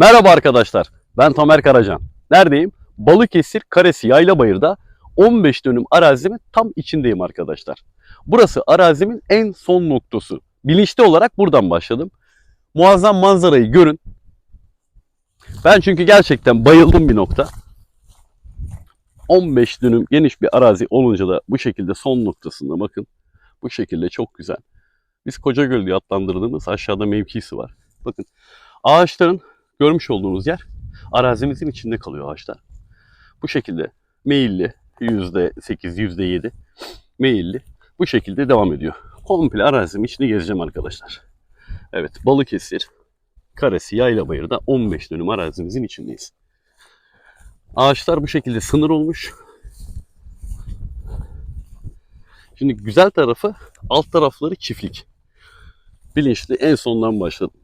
Merhaba arkadaşlar. Ben Tamer Karacan. Neredeyim? Balıkesir Karesi Yaylabayır'da 15 dönüm arazimin tam içindeyim arkadaşlar. Burası arazimin en son noktası. Bilinçli olarak buradan başladım. Muazzam manzarayı görün. Ben çünkü gerçekten bayıldım bir nokta. 15 dönüm geniş bir arazi olunca da bu şekilde son noktasında bakın. Bu şekilde çok güzel. Biz Kocagöl diye adlandırdığımız aşağıda mevkisi var. Bakın ağaçların görmüş olduğunuz yer arazimizin içinde kalıyor ağaçlar. Bu şekilde meyilli %8, %7 meyilli bu şekilde devam ediyor. Komple arazinin içini gezeceğim arkadaşlar. Evet Balıkesir, Karesi, Yaylabayır'da 15 dönüm arazimizin içindeyiz. Ağaçlar bu şekilde sınır olmuş. Şimdi güzel tarafı alt tarafları çiftlik. Bilinçli en sondan başladım.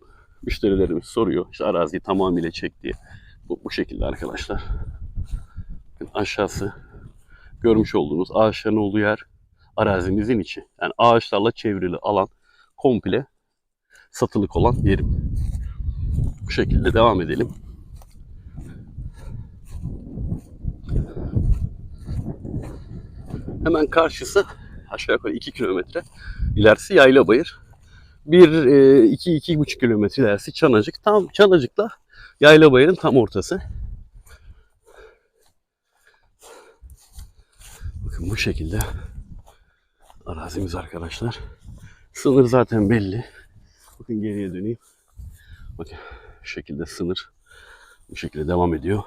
Müşterilerimiz soruyor işte araziyi tamamıyla çek diye. Bu, bu şekilde arkadaşlar. Bakın aşağısı görmüş olduğunuz ağaçların olduğu yer arazimizin içi. Yani ağaçlarla çevrili alan komple satılık olan yerim. Bu şekilde devam edelim. Hemen karşısı aşağı yukarı 2 kilometre ilerisi Yaylabayır. 1 2 iki, 2,5 kilometre ilerisi Çanacık. Tam Çanacık'la Yaylabayır'ın tam ortası. Bakın bu şekilde arazimiz arkadaşlar. Sınır zaten belli. Bakın geriye döneyim. Bakın şu şekilde sınır bu şekilde devam ediyor.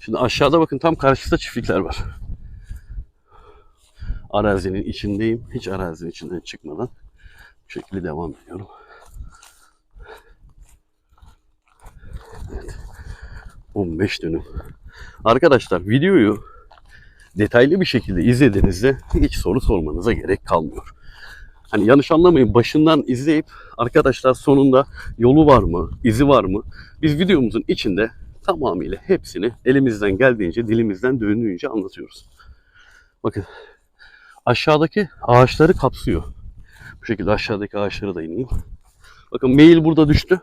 Şimdi aşağıda bakın tam karşısında çiftlikler var. Arazinin içindeyim. Hiç arazinin içinden çıkmadan bu şekilde devam ediyorum. Evet. 15 dönüm. Arkadaşlar videoyu detaylı bir şekilde izlediğinizde hiç soru sormanıza gerek kalmıyor. Hani yanlış anlamayın başından izleyip arkadaşlar sonunda yolu var mı, izi var mı? Biz videomuzun içinde tamamıyla hepsini elimizden geldiğince, dilimizden döndüğünce anlatıyoruz. Bakın aşağıdaki ağaçları kapsıyor. Bu şekilde aşağıdaki ağaçlara da ineyim. Bakın meyil burada düştü.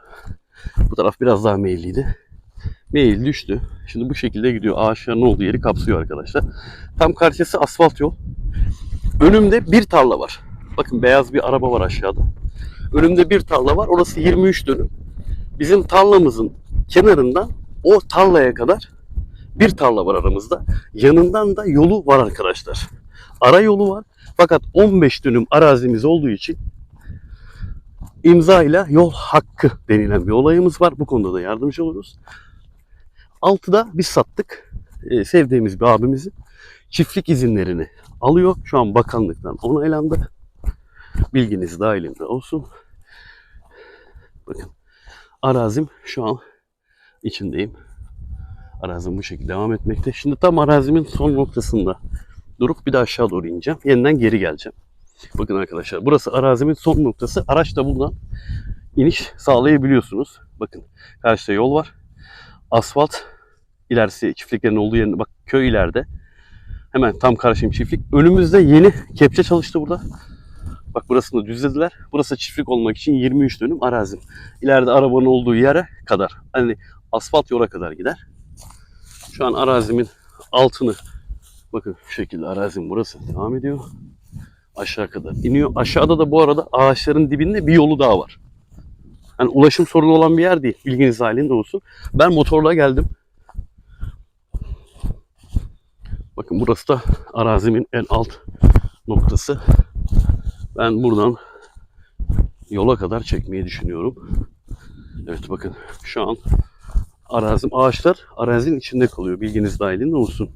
Bu taraf biraz daha meyilliydi. Meyil düştü. Şimdi bu şekilde gidiyor. Ağaçların olduğu yeri kapsıyor arkadaşlar. Tam karşısı asfalt yol. Önümde bir tarla var. Bakın beyaz bir araba var aşağıda. Önümde bir tarla var. Orası 23 dönüm. Bizim tarlamızın kenarından o tarlaya kadar bir tarla var aramızda. Yanından da yolu var arkadaşlar. Ara yolu var. Fakat 15 dönüm arazimiz olduğu için imza ile yol hakkı denilen bir olayımız var. Bu konuda da yardımcı oluruz. Altıda biz sattık. Ee, sevdiğimiz bir abimizin çiftlik izinlerini alıyor. Şu an bakanlıktan onaylandı. Bilginiz dahilinde olsun. Bakın arazim şu an içindeyim. Arazim bu şekilde devam etmekte. Şimdi tam arazimin son noktasında durup bir de aşağı doğru ineceğim. Yeniden geri geleceğim. Bakın arkadaşlar burası arazimin son noktası. Araç da buradan iniş sağlayabiliyorsunuz. Bakın karşıda yol var. Asfalt ilerisi çiftliklerin olduğu yerinde bak köy ileride. Hemen tam karşım çiftlik. Önümüzde yeni kepçe çalıştı burada. Bak burasını düzlediler. Burası çiftlik olmak için 23 dönüm arazim. İleride arabanın olduğu yere kadar hani asfalt yola kadar gider. Şu an arazimin altını bakın şu şekilde arazim burası devam ediyor. Aşağı kadar iniyor. Aşağıda da bu arada ağaçların dibinde bir yolu daha var. Hani ulaşım sorunu olan bir yer değil. Bilginiz halinde olsun. Ben motorla geldim. Bakın burası da arazimin en alt noktası. Ben buradan yola kadar çekmeyi düşünüyorum. Evet bakın şu an arazim ağaçlar arazinin içinde kalıyor. Bilginiz dahilinde olsun.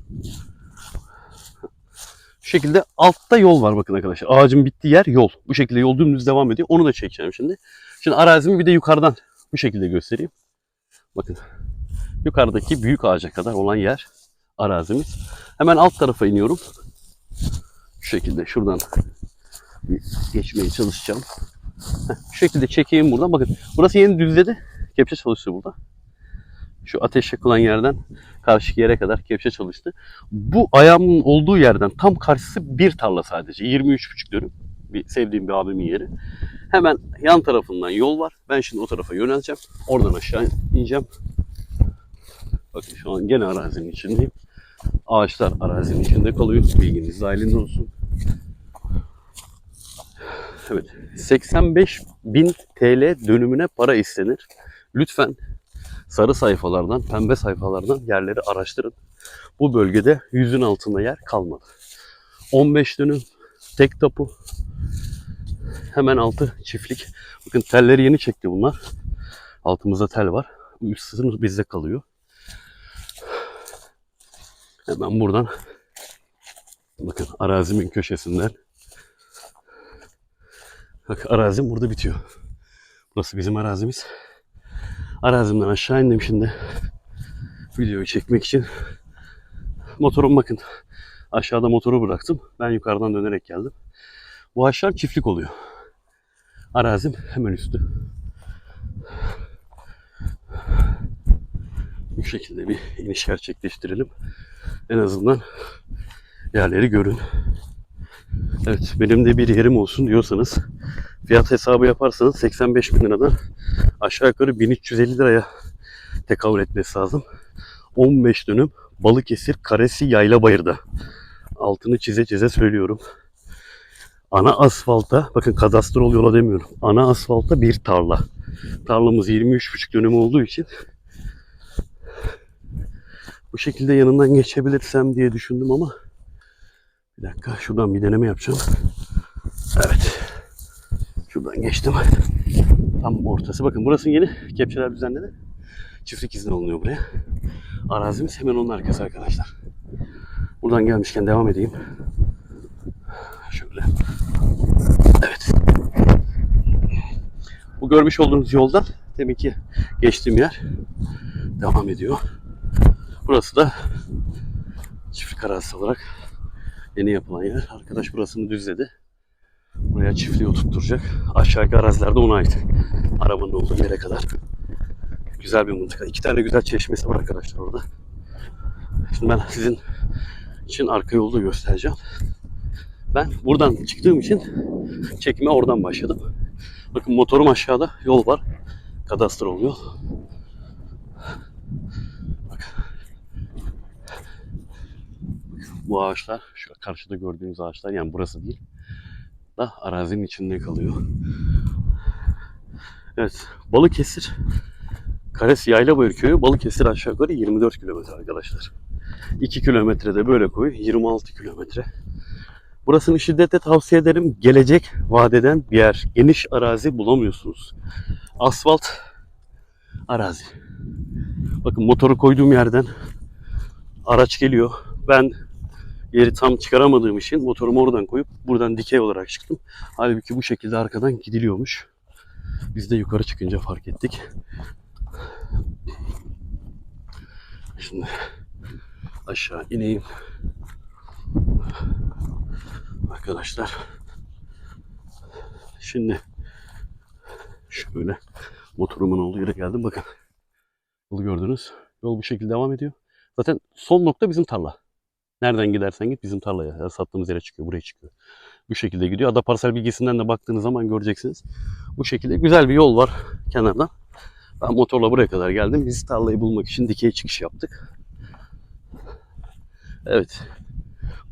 Şu şekilde altta yol var bakın arkadaşlar. Ağacın bittiği yer yol. Bu şekilde yol dümdüz devam ediyor. Onu da çekeceğim şimdi. Şimdi arazimi bir de yukarıdan bu şekilde göstereyim. Bakın yukarıdaki büyük ağaca kadar olan yer arazimiz. Hemen alt tarafa iniyorum. Şu şekilde şuradan geçmeye çalışacağım. Heh, Şu şekilde çekeyim buradan. Bakın burası yeni düzledi. Kepçe çalıştı burada. Şu ateş yakılan yerden karşı yere kadar kepçe çalıştı. Bu ayağımın olduğu yerden tam karşısı bir tarla sadece. 23,5 dönüm. Bir sevdiğim bir abimin yeri. Hemen yan tarafından yol var. Ben şimdi o tarafa yöneleceğim. Oradan aşağı ineceğim. Bakın şu an gene arazinin içindeyim. Ağaçlar arazinin içinde kalıyor. Bilginiz dahilinde olsun. Evet. 85 bin TL dönümüne para istenir. Lütfen sarı sayfalardan, pembe sayfalardan yerleri araştırın. Bu bölgede yüzün altında yer kalmadı. 15 dönüm tek tapu. Hemen altı çiftlik. Bakın telleri yeni çekti bunlar. Altımızda tel var. Üst sınıf bizde kalıyor. Hemen buradan bakın arazimin köşesinden Bak arazim burada bitiyor. Burası bizim arazimiz. Arazimden aşağı indim şimdi. Videoyu çekmek için. Motorum bakın. Aşağıda motoru bıraktım. Ben yukarıdan dönerek geldim. Bu aşağı çiftlik oluyor. Arazim hemen üstü. Bu şekilde bir iniş gerçekleştirelim. En azından yerleri görün. Evet benim de bir yerim olsun diyorsanız fiyat hesabı yaparsanız 85 bin liradan aşağı yukarı 1350 liraya tekabül etmesi lazım. 15 dönüm Balıkesir Karesi Yaylabayır'da. Altını çize çize söylüyorum. Ana asfalta, bakın kadastrol yola demiyorum. Ana asfalta bir tarla. Tarlamız 23,5 dönüm olduğu için bu şekilde yanından geçebilirsem diye düşündüm ama bir dakika şuradan bir deneme yapacağım. Evet. Şuradan geçtim. Tam ortası. Bakın burası yeni. Kepçeler düzenledi. Çiftlik izni alınıyor buraya. Arazimiz hemen onun arkası arkadaşlar. Buradan gelmişken devam edeyim. Şöyle. Evet. Bu görmüş olduğunuz yoldan demek ki geçtiğim yer devam ediyor. Burası da çiftlik arazisi olarak yeni yapılan yer. Arkadaş burasını düzledi. Buraya çiftliği oturtturacak. Aşağıki arazilerde ona ait. Arabanın olduğu yere kadar. Güzel bir mıntıka. İki tane güzel çeşmesi var arkadaşlar orada. Şimdi ben sizin için arka yolu da göstereceğim. Ben buradan çıktığım için çekime oradan başladım. Bakın motorum aşağıda. Yol var. Kadastro yol. Bu ağaçlar, şu karşıda gördüğünüz ağaçlar yani burası değil. Da arazinin içinde kalıyor. Evet, Balıkesir Karesi Yaylabayır Köyü Balıkesir aşağı yukarı 24 kilometre arkadaşlar. 2 kilometrede böyle koy 26 kilometre. Burasını şiddetle tavsiye ederim. Gelecek vadeden bir yer. Geniş arazi bulamıyorsunuz. Asfalt arazi. Bakın motoru koyduğum yerden araç geliyor. Ben yeri tam çıkaramadığım için motorumu oradan koyup buradan dikey olarak çıktım. Halbuki bu şekilde arkadan gidiliyormuş. Biz de yukarı çıkınca fark ettik. Şimdi aşağı ineyim. Arkadaşlar. Şimdi şöyle motorumun olduğu yere geldim. Bakın. Yolu gördünüz. Yol bu şekilde devam ediyor. Zaten son nokta bizim tarla. Nereden gidersen git bizim tarlaya. Yani sattığımız yere çıkıyor. Buraya çıkıyor. Bu şekilde gidiyor. Ada parsel bilgisinden de baktığınız zaman göreceksiniz. Bu şekilde güzel bir yol var kenardan. Ben motorla buraya kadar geldim. Biz tarlayı bulmak için dikey çıkış yaptık. Evet.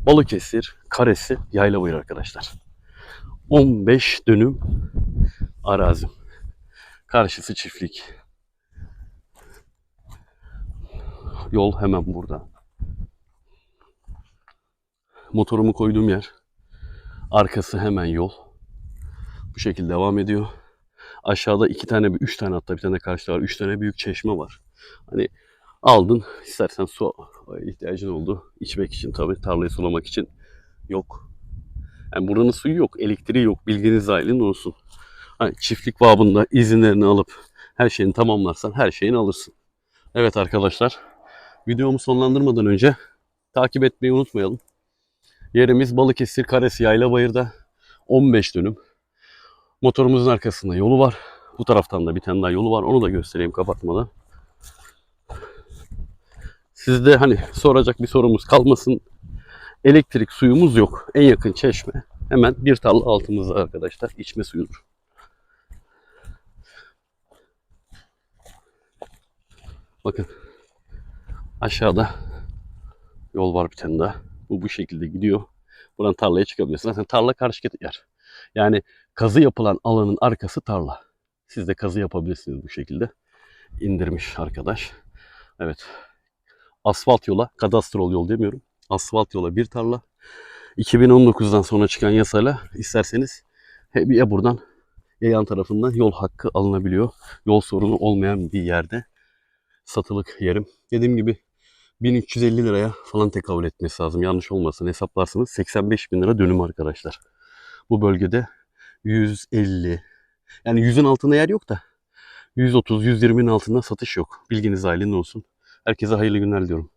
Balıkesir, Karesi, Yaylabayır arkadaşlar. 15 dönüm arazim. Karşısı çiftlik. Yol hemen burada. Motorumu koyduğum yer. Arkası hemen yol. Bu şekilde devam ediyor. Aşağıda iki tane, üç tane hatta bir tane karşıda var. Üç tane büyük çeşme var. Hani aldın istersen su ihtiyacın oldu. içmek için tabii tarlayı sulamak için yok. Yani buranın suyu yok, elektriği yok. Bilginiz dahilinde olsun. Hani çiftlik babında izinlerini alıp her şeyini tamamlarsan her şeyini alırsın. Evet arkadaşlar. Videomu sonlandırmadan önce takip etmeyi unutmayalım. Yerimiz Balıkesir Karesi Yaylabayır'da 15 dönüm. Motorumuzun arkasında yolu var. Bu taraftan da bir tane daha yolu var. Onu da göstereyim kapatmadan. Sizde hani soracak bir sorumuz kalmasın. Elektrik suyumuz yok. En yakın çeşme hemen bir tarla altımızda arkadaşlar içme suyudur. Bakın aşağıda yol var bir tane daha. Bu bu şekilde gidiyor. Buradan tarlaya çıkabilirsin. Zaten tarla karşı yer. Yani kazı yapılan alanın arkası tarla. Siz de kazı yapabilirsiniz bu şekilde. İndirmiş arkadaş. Evet. Asfalt yola, kadastrol yol demiyorum. Asfalt yola bir tarla. 2019'dan sonra çıkan yasayla isterseniz ya buradan ya yan tarafından yol hakkı alınabiliyor. Yol sorunu olmayan bir yerde satılık yerim. Dediğim gibi 1350 liraya falan tekabül etmesi lazım. Yanlış olmasın hesaplarsınız 85 bin lira dönüm arkadaşlar. Bu bölgede 150 yani 100'ün altında yer yok da 130-120'nin altında satış yok. Bilginiz ailinde olsun. Herkese hayırlı günler diliyorum.